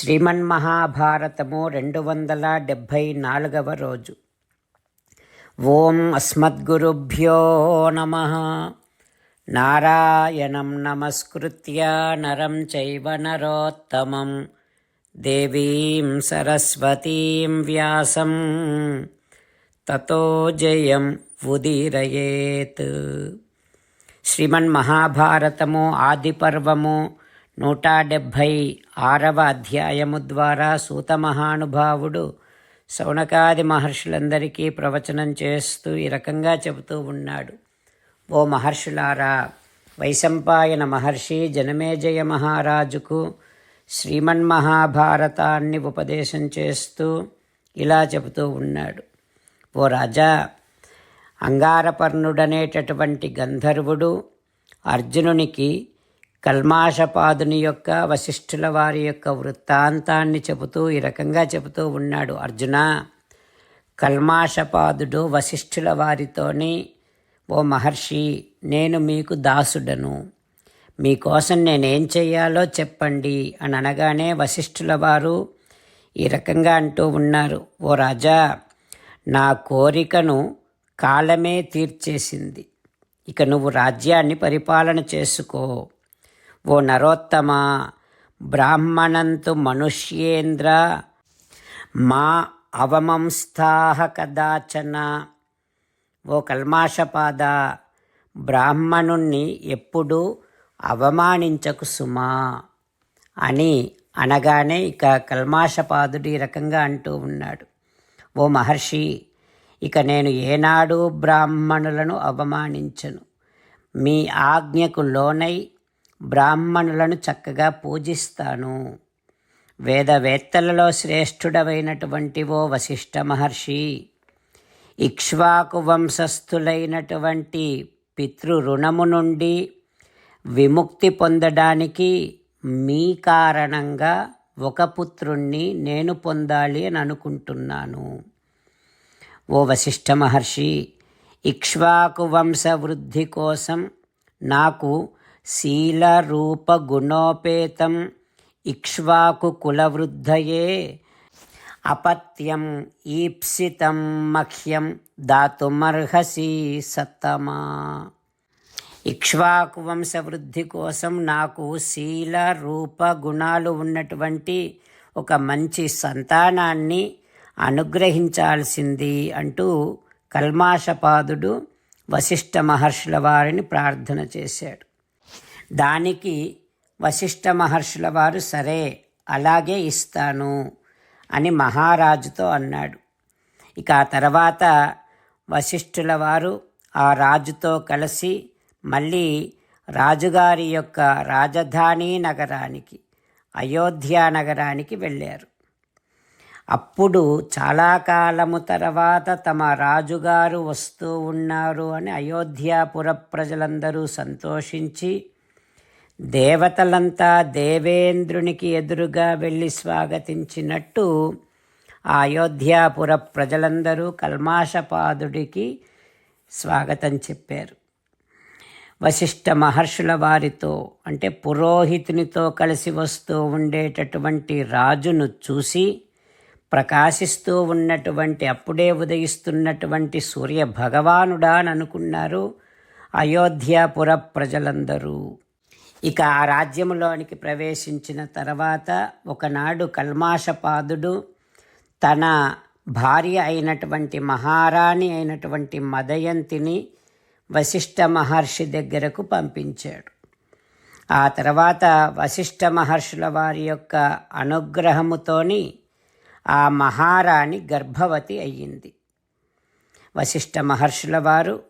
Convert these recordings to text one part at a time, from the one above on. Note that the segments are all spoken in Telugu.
శ్రీమన్మహాభారతము రెండు వందల డెబ్భై నాలుగవ రోజు. ఓం అస్మద్గురుభ్యో నమ. నారాయణం నమస్కృత్య నరం చైవ నరోత్తమం. దేవీం సరస్వతీం వ్యాసం. తతో జయం ఉదీరయేత్. శ్రీమన్మహాభారతము ఆదిపర్వము నూట డెబ్భై ఆరవ అధ్యాయము ద్వారా సూత మహానుభావుడు శౌనకాది మహర్షులందరికీ ప్రవచనం చేస్తూ ఈ రకంగా చెబుతూ ఉన్నాడు. ఓ మహర్షులారా వైశంపాయన మహర్షి జనమేజయ మహారాజుకు శ్రీమన్ మహాభారతాన్ని ఉపదేశం చేస్తూ ఇలా చెబుతూ ఉన్నాడు. ఓ రాజా అంగారపర్ణుడనేటటువంటి గంధర్వుడు అర్జునునికి కల్మాషపాదుని యొక్క వశిష్ఠుల వారి యొక్క వృత్తాంతాన్ని చెబుతూ ఈ రకంగా చెబుతూ ఉన్నాడు అర్జున. కల్మాషపాదుడు వశిష్ఠుల వారితోని ఓ మహర్షి నేను మీకు దాసుడను. మీకోసం నేనేం చెయ్యాలో చెప్పండి అని అనగానే వశిష్ఠుల వారు ఈ రకంగా అంటూ ఉన్నారు. ఓ రాజా నా కోరికను కాలమే తీర్చేసింది. ఇక నువ్వు రాజ్యాన్ని పరిపాలన చేసుకో. ఓ నరోత్తమ బ్రాహ్మణంతు మనుష్యేంద్ర మా అవమంస్థాహ కదాచన. ఓ కల్మాషపాద బ్రాహ్మణుణ్ణి ఎప్పుడూ అవమానించకు సుమా అని అనగానే ఇక కల్మాషపాదుడు ఈ రకంగా అంటూ ఉన్నాడు. ఓ మహర్షి ఇక నేను ఏనాడు బ్రాహ్మణులను అవమానించను. మీ ఆజ్ఞకు లోనై బ్రాహ్మణులను చక్కగా పూజిస్తాను. వేదవేత్తలలో శ్రేష్ఠుడవైనటువంటి ఓ వశిష్ఠ మహర్షి ఇక్ష్వాకు వంశస్థులైనటువంటి పితృ రుణము నుండి విముక్తి పొందడానికి మీ కారణంగా ఒక పుత్రుణ్ణి నేను పొందాలి అని అనుకుంటున్నాను. ఓ వశిష్ఠ మహర్షి ఇక్ష్వాకు వంశ వృద్ధి కోసం నాకు శీల రూప గుణోపేతం ఇక్ష్వాకు కులవృద్ధయే అపత్యం ఈప్సితం మహ్యం దాతుమర్హసి సత్తమా. ఇక్ష్వాకు వంశ వృద్ధి కోసం నాకు శీల రూప గుణాలు ఉన్నటువంటి ఒక మంచి సంతానాన్ని అనుగ్రహించాల్సింది అంటూ కల్మాషపాదుడు వశిష్ఠ మహర్షుల వారిని ప్రార్థన చేశాడు. దానికి వశిష్ఠ మహర్షుల వారు సరే అలాగే ఇస్తాను అని మహారాజుతో అన్నాడు. ఇక ఆ తర్వాత వశిష్ఠుల వారు ఆ రాజుతో కలిసి మళ్ళీ రాజుగారి యొక్క రాజధాని నగరానికి అయోధ్య నగరానికి వెళ్ళారు. అప్పుడు చాలా కాలము తర్వాత తమ రాజుగారు వస్తూ ఉన్నారు అని అయోధ్యాపుర ప్రజలందరూ సంతోషించి దేవతలంతా దేవేంద్రునికి ఎదురుగా వెళ్ళి స్వాగతించినట్టు అయోధ్యాపుర ప్రజలందరూ కల్మాషపాదుడికి స్వాగతం చెప్పారు. వశిష్ఠ మహర్షుల వారితో అంటే పురోహితునితో కలిసి వస్తూ ఉండేటటువంటి రాజును చూసి ప్రకాశిస్తూ ఉన్నటువంటి అప్పుడే ఉదయిస్తున్నటువంటి సూర్య భగవానుడా అనుకున్నారు అయోధ్యాపుర ప్రజలందరూ. ఇక ఆ రాజ్యంలోనికి ప్రవేశించిన తర్వాత ఒకనాడు కల్మాషపాదుడు తన భార్య అయినటువంటి మహారాణి అయినటువంటి మదయంతిని వశిష్ఠ మహర్షి దగ్గరకు పంపించాడు. ఆ తర్వాత వశిష్ఠ మహర్షుల వారి యొక్క అనుగ్రహముతోని ఆ మహారాణి గర్భవతి అయ్యింది. వశిష్ఠ మహర్షుల వారు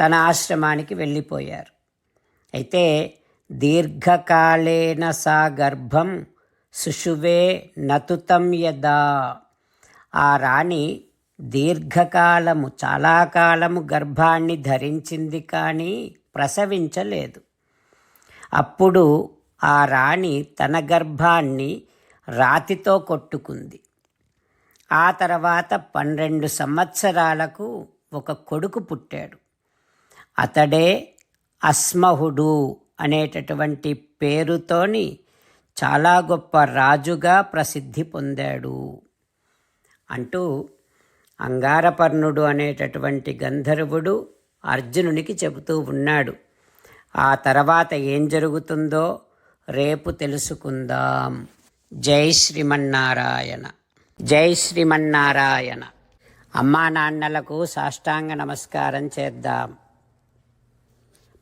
తన ఆశ్రమానికి వెళ్ళిపోయారు. అయితే దీర్ఘకాలేన సా గర్భం శుశువే నతుతం యదా. ఆ రాణి దీర్ఘకాలము చాలా కాలము గర్భాన్ని ధరించింది కానీ ప్రసవించలేదు. అప్పుడు ఆ రాణి తన గర్భాన్ని రాతితో కొట్టుకుంది. ఆ తర్వాత పన్నెండు సంవత్సరాలకు ఒక కొడుకు పుట్టాడు. అతడే అస్మహుడు. అనేటటువంటి పేరుతోని చాలా గొప్ప రాజుగా ప్రసిద్ధి పొందాడు. అంటూ అంగారపర్ణుడు అనేటటువంటి గంధర్వుడు అర్జునునికి చెబుతూ ఉన్నాడు. ఆ తర్వాత ఏం జరుగుతుందో రేపు తెలుసుకుందాం. జై శ్రీమన్నారాయణ. జై శ్రీమన్నారాయణ. అమ్మా నాన్నలకు సాష్టాంగ నమస్కారం చేద్దాం.